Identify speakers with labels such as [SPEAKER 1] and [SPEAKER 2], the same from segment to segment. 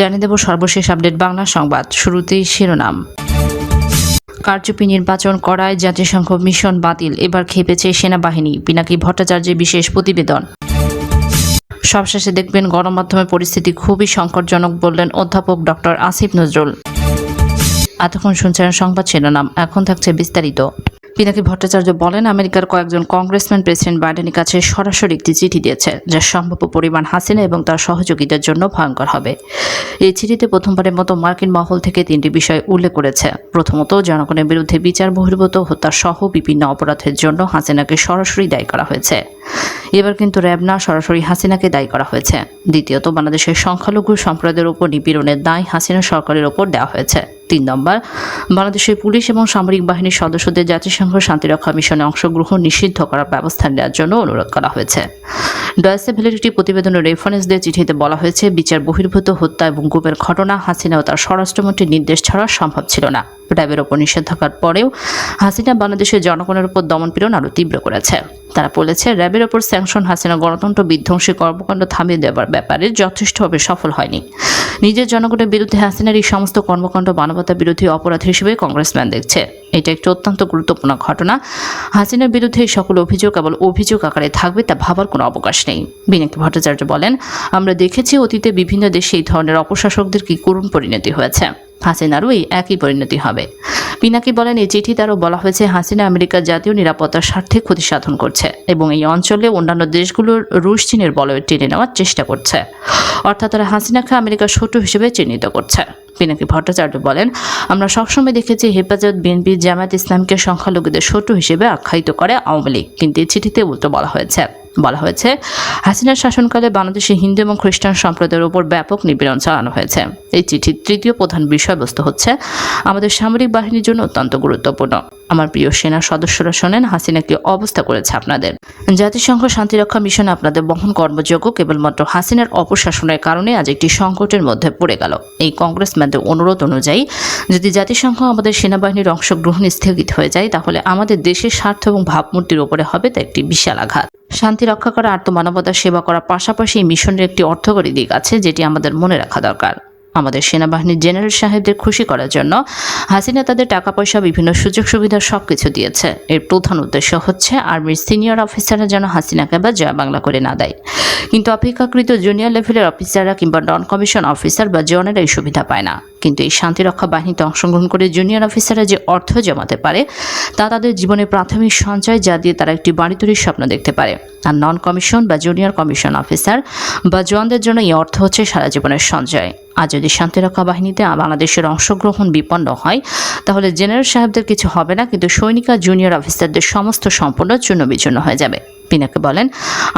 [SPEAKER 1] জানিয়ে দেব সর্বশেষ আপডেট বাংলা সংবাদ। শুরুতেই শিরোনাম। কারচুপি নির্বাচন করায় জাতিসংঘ মিশন বাতিল, এবার খেপেছে সেনাবাহিনী, পিনাকি ভট্টাচার্যের বিশেষ প্রতিবেদন। সবশেষে দেখবেন গণমাধ্যমে পরিস্থিতি খুবই সংকটজনক বললেন অধ্যাপক ডক্টর আসিফ নজরুল। এতক্ষণ শুনছেন সংবাদ শিরোনাম, এখন থাকছে বিস্তারিত। পিনাকি ভট্টাচার্য বলেন, আমেরিকার কয়েকজন কংগ্রেসম্যান প্রেসিডেন্ট বাইডেনের কাছে সরাসরি একটি চিঠি দিয়েছে, যা সম্ভাব্য পরিমাণ হাসিনা এবং তার সহযোগীদের জন্য ভয়ঙ্কর হবে। এই চিঠিতে প্রথমবারের মতো মার্কিন মহল থেকে তিনটি বিষয় উল্লেখ করেছে। প্রথমত, জনগণের বিরুদ্ধে বিচার বহির্ভূত হত্যা সহ বিভিন্ন অপরাধের জন্য হাসিনাকে সরাসরি দায়ী করা হয়েছে। এবার কিন্তু র্যাবনা সরাসরি হাসিনাকে দায়ী করা হয়েছে। দ্বিতীয়ত, বাংলাদেশের সংখ্যালঘু সম্প্রদায়ের উপর নিপীড়নের দায় হাসিনা সরকারের ওপর দেওয়া হয়েছে। তিন নম্বর, বাংলাদেশের পুলিশ এবং সামরিক বাহিনীর সদস্যদের জাতিসংঘ শান্তিরক্ষা মিশনে অংশগ্রহণ নিষিদ্ধ করার ব্যবস্থা নেওয়ার জন্য অনুরোধ করা হয়েছে। ডয়েসে ভ্যালিডিটি প্রতিবেদনের রেফারেন্স দিয়ে চিঠিতে বলা হয়েছে, বিচার বহির্ভূত হত্যা এবং গুমের ঘটনা, হাসিনা ও তার স্বরাষ্ট্রমন্ত্রীর নির্দেশ ছাড়া সম্ভব ছিল না। র্যাবের ওপর নিষেধাজ্ঞার পরেও হাসিনা বাংলাদেশের জনগণের উপর দমনপীড়ন আরও তীব্র করেছে। তারা বলেছে, র্যাবের ওপর স্যাংশন হাসিনা গণতন্ত্র বিধ্বংসী কর্মকাণ্ড থামিয়ে দেওয়ার ব্যাপারে যথেষ্টভাবে সফল হয়নি। নিজের জনগণের বিরুদ্ধে হাসিনার এই সমস্ত কর্মকাণ্ড মানবতা বিরোধী অপরাধ হিসেবে কংগ্রেসম্যান দেখছে। এটা একটি অত্যন্ত গুরুত্বপূর্ণ ঘটনা। হাসিনার বিরুদ্ধে এই সকল অভিযোগ কেবল অভিযোগ আকারে থাকবে তা ভাবার কোনো অবকাশ নেই। বিনাকি ভট্টাচার্য বলেন, আমরা দেখেছি অতীতে বিভিন্ন দেশে এই ধরনের অপশাসকদের কি করুণ পরিণতি হয়েছে। হাসিনারও একই পরিণতি হবে। পিনাকি বলেন, এই চিঠিতে আরও বলা হয়েছে, হাসিনা আমেরিকার জাতীয় নিরাপত্তার স্বার্থে ক্ষতি সাধন করছে এবং এই অঞ্চলে অন্যান্য দেশগুলোর রুশ চীনের বলয় টেনে নেওয়ার চেষ্টা করছে। অর্থাৎ তারা হাসিনাকে আমেরিকার শত্রু হিসেবে চিহ্নিত করছে। পিনাকি ভট্টাচার্য বলেন, আমরা সবসময় দেখেছি হেফাজত বিএনপি জামায়াত ইসলামকে সংখ্যালঘুদের শত্রু হিসেবে আখ্যায়িত করে আওয়ামী লীগ, কিন্তু এই চিঠিতে উল্টো বলা হয়েছে। বলা হয়েছে। হাসিনার শাসনকালে বাংলাদেশে হিন্দু এবং খ্রিস্টান সম্প্রদায়ের উপর ব্যাপক নিপীড়ন চালানো হয়েছে। এই চিঠির তৃতীয় প্রধান বিষয়বস্তু হচ্ছে, আমাদের সামরিক বাহিনীর জন্য অত্যন্ত গুরুত্বপূর্ণ। আমার প্রিয় সেনা সদস্যরা শোনেন, হাসিনা কি অবস্থা করেছে আপনাদের? জাতিসংঘ শান্তিরক্ষা মিশন আপনাদের বহন কর্মযোগ্য, কেবলমাত্র হাসিনার অপশাসনের কারণে আজ একটি সংকটের মধ্যে পড়ে গেল। এই কংগ্রেসম্যানদের অনুরোধ অনুযায়ী, যদি জাতিসংঘ আমাদের সেনাবাহিনীর অংশগ্রহণ স্থগিত হয়ে যায়, তাহলে আমাদের দেশের স্বার্থ এবং ভাবমূর্তির উপরে হবে তা একটি বিশাল আঘাত। শান্তি রক্ষা করা আত্মমানবতার সেবা করার পাশাপাশি এই মিশনের একটি অর্থকরী দিক আছে, যেটি আমাদের মনে রাখা দরকার। আমাদের সেনাবাহিনীর জেনারেল সাহেবদের খুশি করার জন্য হাসিনা তাদের টাকা পয়সা বিভিন্ন সুযোগ সুবিধা সব কিছু দিয়েছে। এর প্রধান উদ্দেশ্য হচ্ছে আর্মির সিনিয়র অফিসাররা যেন হাসিনাকে বা জয় বাংলা করে না দেয়। কিন্তু অপেক্ষাকৃত জুনিয়র লেভেলের অফিসাররা কিংবা নন কমিশন অফিসার বা জনেরা এই সুবিধা পায় না। কিন্তু এই শান্তিরক্ষা বাহিনীতে অংশগ্রহণ করে জুনিয়র অফিসাররা যে অর্থ জমাতে পারে, তা তাদের জীবনের প্রাথমিক সঞ্চয় যা দিয়ে তারা একটি বাড়ি তৈরির স্বপ্ন দেখতে পারে। আর নন কমিশন বা জুনিয়র কমিশন অফিসার বা জওয়ানদের জন্য এই অর্থ হচ্ছে সারা জীবনের সঞ্চয়। আর যদি শান্তিরক্ষা বাহিনীতে বাংলাদেশের অংশগ্রহণ বিপন্ন হয়, তাহলে জেনারেল সাহেবদের কিছু হবে না, কিন্তু সৈনিক আর জুনিয়র অফিসারদের সমস্ত সম্পূর্ণ চূর্ণ বিচূর্ণ হয়ে যাবে। পিনাকে বলেন,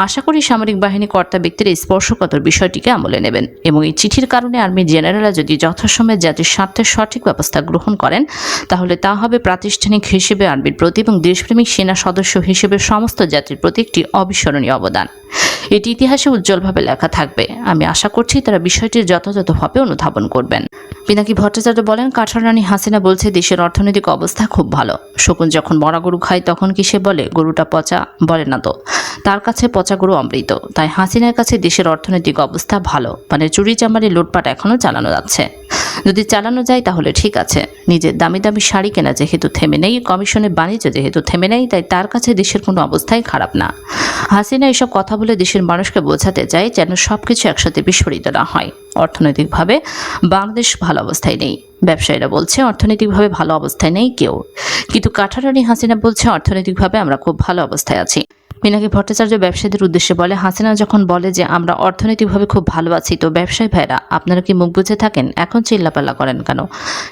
[SPEAKER 1] আশা করি সামরিক বাহিনী কর্তা ব্যক্তির স্পর্শকাতর বিষয়টিকে আমলে নেবেন এবং এই চিঠির কারণে আর্মি জেনারেলরা যদি যথাসময়ে জাতির স্বার্থে সঠিক ব্যবস্থা গ্রহণ করেন, তাহলে তা হবে প্রাতিষ্ঠানিক হিসেবে আর্মির প্রতি এবং দেশপ্রেমিক সেনা সদস্য হিসেবে সমস্ত জাতির প্রতি একটি অবিস্মরণীয় অবদান। এটি ইতিহাসে উজ্জ্বলভাবে লেখা থাকবে। আমি আশা করছি তারা বিষয়টির যথাযথভাবে অনুধাবন করবেন। পিনাকি ভট্টাচার্য বলেন, কাঠার রানী হাসিনা বলছে, দেশের অর্থনৈতিক অবস্থা খুব ভালো। শকুন যখন মরা গরু খায়, তখন কি সে বলে, গরুটা পচা? বলে না তো। তার কাছে পচা গরু অমৃত। তাই হাসিনার কাছে দেশের অর্থনৈতিক অবস্থা ভালো। মানে চুরি চামারি লুটপাট এখনও চালানো যাচ্ছে। যদি চালানো যায়, তাহলে ঠিক আছে। নিজের দামি দামি শাড়ি কেনা যেহেতু থেমে নেই, কমিশনের বাণিজ্য যেহেতু থেমে নেই, তাই তার কাছে দেশের কোনো অবস্থাই খারাপ না। হাসিনা এসব কথা বলে দেশের মানুষকে বোঝাতে চায় যেন সব কিছু একসাথে বিস্ফোরিত না হয়। অর্থনৈতিকভাবে বাংলাদেশ ভালো অবস্থায় নেই। ব্যবসায়ীরা বলছে, অর্থনৈতিকভাবে ভালো অবস্থায় নেই কেউ। কিন্তু কাঠারানি হাসিনা বলছে, অর্থনৈতিকভাবে আমরা খুব ভালো অবস্থায় আছি। মিনাকি ভট্টাচার্য ব্যবসায়ীদের উদ্দেশ্যে বলে, হাসিনা যখন বলে যে আমরা অর্থনৈতিকভাবে খুব ভালো আছি, তো ব্যবসায়ী ভাইরা, আপনারা কি মুখ বুঝে থাকেন? এখন চিল্লাপাল্লা করেন কেন?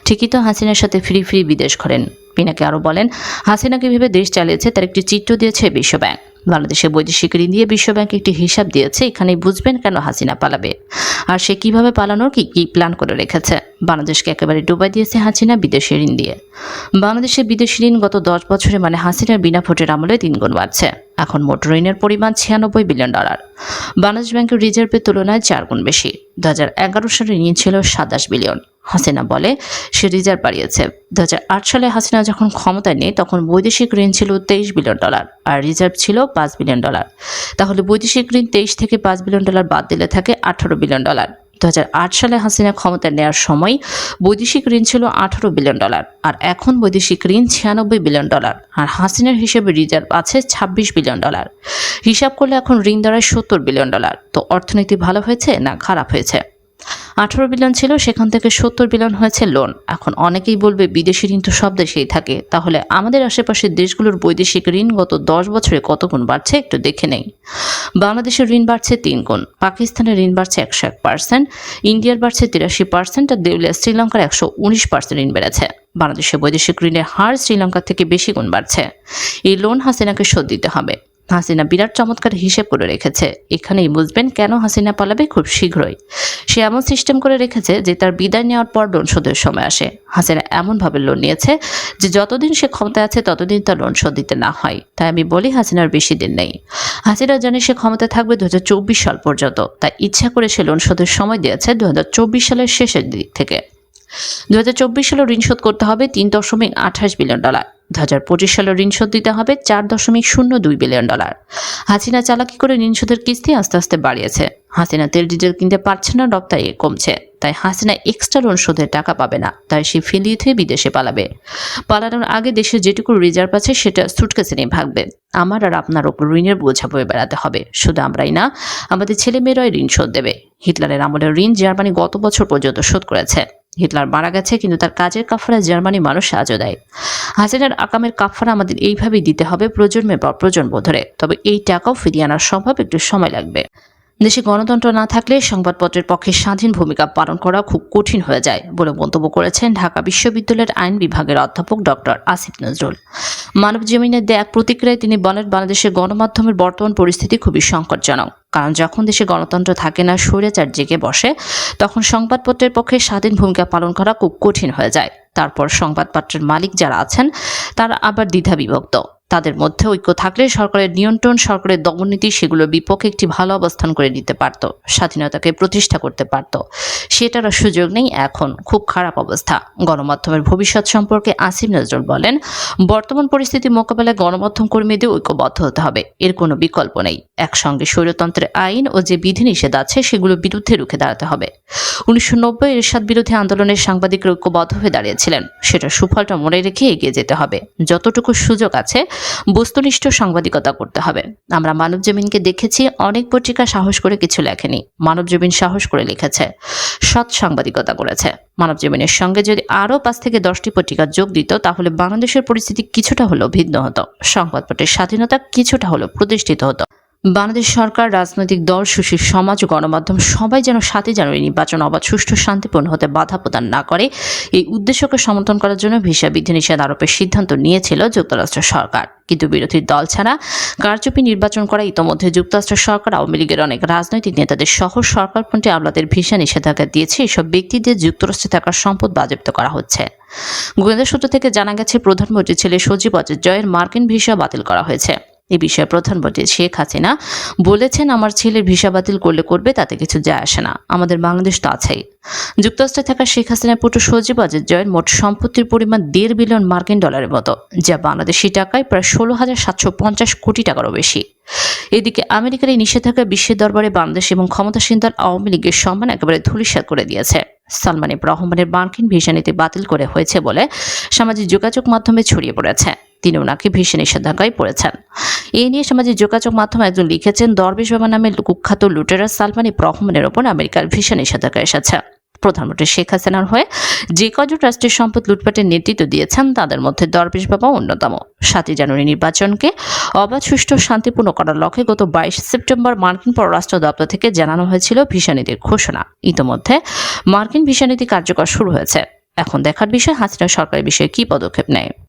[SPEAKER 1] ঠিকই তো হাসিনার সাথে ফ্রি ফ্রি বিদেশ করেন পিনাকি আরও বলেন। হাসিনা কীভাবে দেশ চালিয়েছে, তার একটি চিত্র দিয়েছে বিশ্বব্যাংক। বাংলাদেশের বৈদেশিক ঋণ দিয়ে বিশ্বব্যাংক একটি হিসাব দিয়েছে এখানে বুঝবেন কেন হাসিনা পালাবে? আর সে কীভাবে পালানোর কি কি প্ল্যান করে রেখেছে? বাংলাদেশকে একেবারে ডুবাই দিয়েছে হাসিনা বিদেশি ঋণ দিয়ে। বাংলাদেশের বিদেশি ঋণ গত দশ বছরে মানে হাসিনার বিনা ভোটের আমলে তিনগুণ বাড়ছে। এখন মোট ঋণের পরিমাণ ছিয়ানব্বই বিলিয়ন ডলার। বাংলাদেশ ব্যাংকের রিজার্ভের তুলনায় চার গুণ বেশি। দু হাজার এগারো সালে ঋণ ছিল সাতাশ বিলিয়ন। হাসিনা বলে, সে রিজার্ভ বাড়িয়েছে। দু আট সালে হাসিনা যখন ক্ষমতায় নেই, তখন বৈদেশিক ঋণ ছিল তেইশ বিলিয়ন ডলার আর রিজার্ভ ছিল পাঁচ বিলিয়ন ডলার। তাহলে বৈদেশিক ঋণ তেইশ থেকে পাঁচ বিলিয়ন ডলার বাদ দিলে থাকে আঠারো বিলিয়ন ডলার। দু হাজার আট সালে হাসিনা ক্ষমতা নেওয়ার সময় বৈদেশিক ঋণ ছিল আঠারো বিলিয়ন ডলার আর এখন বৈদেশিক ঋণ ছিয়ানব্বই বিলিয়ন ডলার আর হাসিনার হিসেবে রিজার্ভ আছে ছাব্বিশ বিলিয়ন ডলার। হিসাব করলে এখন ঋণ দাঁড়ায় সত্তর বিলিয়ন ডলার। তো অর্থনীতি ভালো হয়েছে না খারাপ হয়েছে? আঠারো বিলিয়ন ছিল, সেখান থেকে সত্তর বিলিয়ন হয়েছে লোন। এখন অনেকেই বলবে বিদেশি ঋণ তো সব দেশেই থাকে। তাহলে আমাদের আশেপাশের দেশগুলোর বৈদেশিক ঋণ গত দশ বছরে কত গুণ বাড়ছে একটু দেখে নেই। বাংলাদেশের ঋণ বাড়ছে তিন গুণ, পাকিস্তানের ঋণ বাড়ছে একশো এক পার্সেন্ট, ইন্ডিয়ার বাড়ছে তিরাশি পার্সেন্ট, আর দেউলিয়া শ্রীলঙ্কার একশো উনিশ পার্সেন্ট ঋণ বেড়েছে। বাংলাদেশের বৈদেশিক ঋণের হার শ্রীলঙ্কার থেকে বেশি গুণ বাড়ছে। এই লোন হাসিনাকে শোধ দিতে হবে। হাসিনা বিরাট চমৎকার হিসেব করে রেখেছে। এখানেই বুঝবেন কেন হাসিনা পালাবে খুব শীঘ্রই। সে এমন সিস্টেম করে রেখেছে যে তার বিদায় নেওয়ার পর লোন শোধের সময় আসে। হাসিনা এমনভাবে লোন নিয়েছে যে যতদিন সে ক্ষমতা আছে, ততদিন তার লোন শোধ দিতে না হয়। তাই আমি বলি হাসিনার বেশি দিন নেই। হাসিনা জানে সে ক্ষমতা থাকবে দু হাজার চব্বিশ সাল পর্যন্ত। তাই ইচ্ছা করে সে লোন শোধের সময় দিয়েছে দু হাজার চব্বিশ সালের শেষের দিক থেকে। দু হাজার চব্বিশ সালে ঋণ শোধ করতে হবে তিন দশমিক আঠাশ বিলিয়ন ডলার দু হাজার পঁচিশ সালে ঋণ শোধ দিতে হবে চার দশমিক শূন্য দুই বিলিয়ন ডলার। হাসিনা চালাকি করে ঋণ শোধের কিস্তি আস্তে আস্তে বাড়িয়েছে। হাসিনা তেল ডিজেল কিনতে পারছে না, রপ্তানি কমছে। তাই হাসিনা এক্সট্রা লোন শোধের টাকা পাবে না, তাই সে ফিলিয়ে থুয়ে বিদেশে পালাবে। পালানোর আগে দেশে যেটুকু রিজার্ভ আছে সেটা সুটকেসে নিয়ে ভাগবে। আমার আর আপনার ওপর ঋণের বোঝা বয়ে বেড়াতে হবে। শুধু আমরাই না, আমাদের ছেলেমেয়েরাই ঋণ শোধ দেবে। হিটলারের আমলের ঋণ জার্মানি গত বছর পর্যন্ত শোধ করেছে। হিটলার মারা গেছে, কিন্তু তার কাজের কাফারা জার্মানি মানুষ সাহায্য দেয়। হাসিনার আকামের কাফারা আমাদের এইভাবেই দিতে হবে প্রজন্মের পর প্রজন্ম ধরে। তবে এই টাকাও ফিরিয়ে আনার সম্ভব একটু সময় লাগবে। দেশে গণতন্ত্র না থাকলে সংবাদপত্রের পক্ষে স্বাধীন ভূমিকা পালন করা খুব কঠিন হয়ে যায় বলে মন্তব্য করেছেন ঢাকা বিশ্ববিদ্যালয়ের আইন বিভাগের অধ্যাপক ডক্টর আসিফ নজরুল। মানব জমিনের দেয়া প্রতিক্রিয়ায় তিনি বলেন, বাংলাদেশের গণমাধ্যমের বর্তমান পরিস্থিতি খুবই সংকটজনক। কারণ যখন দেশে গণতন্ত্র থাকে না, স্বৈরাচার জেগে বসে, তখন সংবাদপত্রের পক্ষে স্বাধীন ভূমিকা পালন করা খুব কঠিন হয়ে যায়। তারপর সংবাদপত্রের মালিক যারা আছেন, তারা আবার দ্বিধা বিভক্ত তাদের মধ্যে ঐক্য থাকলে সরকারের নিয়ন্ত্রণ, সরকারের দমননীতি সেগুলোর বিপক্ষে একটি ভালো অবস্থান করে নিতে পারত, স্বাধীনতাকে প্রতিষ্ঠা করতে পারত। সেটারও সুযোগ নেই এখন, খুব খারাপ অবস্থা। গণমাধ্যমের ভবিষ্যৎ সম্পর্কে আসিম নজরুল বলেন, বর্তমান পরিস্থিতি মোকাবেলায় গণমাধ্যম কর্মীদের ঐক্যবদ্ধ হতে হবে, এর কোনো বিকল্প নেই। একসঙ্গে স্বৈরতন্ত্রের আইন ও যে বিধিনিষেধ আছে সেগুলোর বিরুদ্ধে রুখে দাঁড়াতে হবে। উনিশশো নব্বই এরশাদ বিরোধী আন্দোলনের সাংবাদিকরা ঐক্যবদ্ধ হয়ে দাঁড়িয়েছিলেন। সেটা সুফলটা মনে রেখে এগিয়ে যেতে হবে। যতটুকু সুযোগ আছে বস্তুনিষ্ঠ সাংবাদিকতা করতে হবে। আমরা মানব জমিনকে দেখেছি, অনেক পত্রিকা সাহস করে কিছু লেখেনি। মানব জমিন সাহস করে লিখেছে, সৎ সাংবাদিকতা করেছে। মানব জমিনের সঙ্গে যদি আরও পাঁচ থেকে দশটি পত্রিকা যোগ দিত, তাহলে বাংলাদেশের পরিস্থিতি কিছুটা হলেও ভিন্ন হতো। সংবাদপত্রের স্বাধীনতা কিছুটা হলেও প্রতিষ্ঠিত হতো। বাংলাদেশ সরকার, রাজনৈতিক দল, সুশীল সমাজ ও গণমাধ্যম সবাই যেন সাতই জানুয়ারি নির্বাচন অবাধ, সুষ্ঠু, শান্তিপূর্ণ হতে বাধা প্রদান না করে, এই উদ্দেশ্যকে সমর্থন করার জন্য ভিসা বিধিনিষেধ আরোপের সিদ্ধান্ত নিয়েছিল যুক্তরাষ্ট্র সরকার। কিন্তু বিরোধী দল ছাড়া কারচুপি নির্বাচন করা ইতোমধ্যে যুক্তরাষ্ট্র সরকার, আওয়ামী লীগের অনেক রাজনৈতিক নেতাদের সহ সরকারপন্থী আমলাদের ভিসা নিষেধাজ্ঞা দিয়েছে। এসব ব্যক্তিদের যুক্তরাষ্ট্রে থাকার সম্পদ বাজেপ্ত করা হচ্ছে। গোয়েন্দা সূত্র থেকে জানা গেছে প্রধানমন্ত্রীর ছেলে সজীব অজিত জয়ের মার্কিন ভিসা বাতিল করা হয়েছে। এ বিষয়ে প্রধান প্রধানমন্ত্রী শেখ হাসিনা বলেছেন আমার ছেলের ভিসা বাতিল করলে করবে, তাতে কিছু যায় আসে না। আমাদের বাংলাদেশ তো আছেই। যুক্তরাষ্ট্রে থাকা শেখ হাসিনার পুত্র সজীব অজিত জয়ের মোট সম্পত্তির পরিমাণ দেড় বিলিয়ন মার্কিন ডলারের মতো, যা বাংলাদেশি টাকায় প্রায় ষোলো হাজার সাতশো পঞ্চাশ কোটি টাকারও বেশি। এদিকে আমেরিকার এই নিষেধাজ্ঞা বিশ্বের দরবারে বাংলাদেশ এবং ক্ষমতাসীন দল আওয়ামী লীগের সম্মান একেবারে ধূলিসাৎ করে দিয়েছে। সালমান রহমানের মার্কিন ভিসা নীতি বাতিল করে হয়েছে বলে সামাজিক যোগাযোগ মাধ্যমে ছড়িয়ে পড়েছে। তিনি ওনাকে ভীষণ নিষেধাজ্ঞায় পড়েছেন। এ নিয়ে সামাজিক যোগাযোগ মাধ্যমে একজন লিখেছেন, দরবেশ বাবা নামে কুখ্যাত লুটেরা সালমান রহমানের ওপর আমেরিকার ভীষণ নিষেধাজ্ঞা এসেছে। প্রধানমন্ত্রী শেখ হাসিনার হয়ে যে কজন রাষ্ট্রের সম্পদ লুটপাটের নেতৃত্ব দিয়েছেন, তাদের মধ্যে দরবেশ বাবা অন্যতম। সাতই জানুয়ারি নির্বাচনকে অবাধ, সুষ্ঠু, শান্তিপূর্ণ করার লক্ষ্যে গত বাইশ সেপ্টেম্বর মার্কিন পররাষ্ট্র দপ্তর থেকে জানানো হয়েছিল ভিসানীতির ঘোষণা। ইতিমধ্যে মার্কিন ভিসানীতি কার্যকর শুরু হয়েছে। এখন দেখার বিষয়, হাসিনা সরকারের বিষয়ে কী পদক্ষেপ নেয়?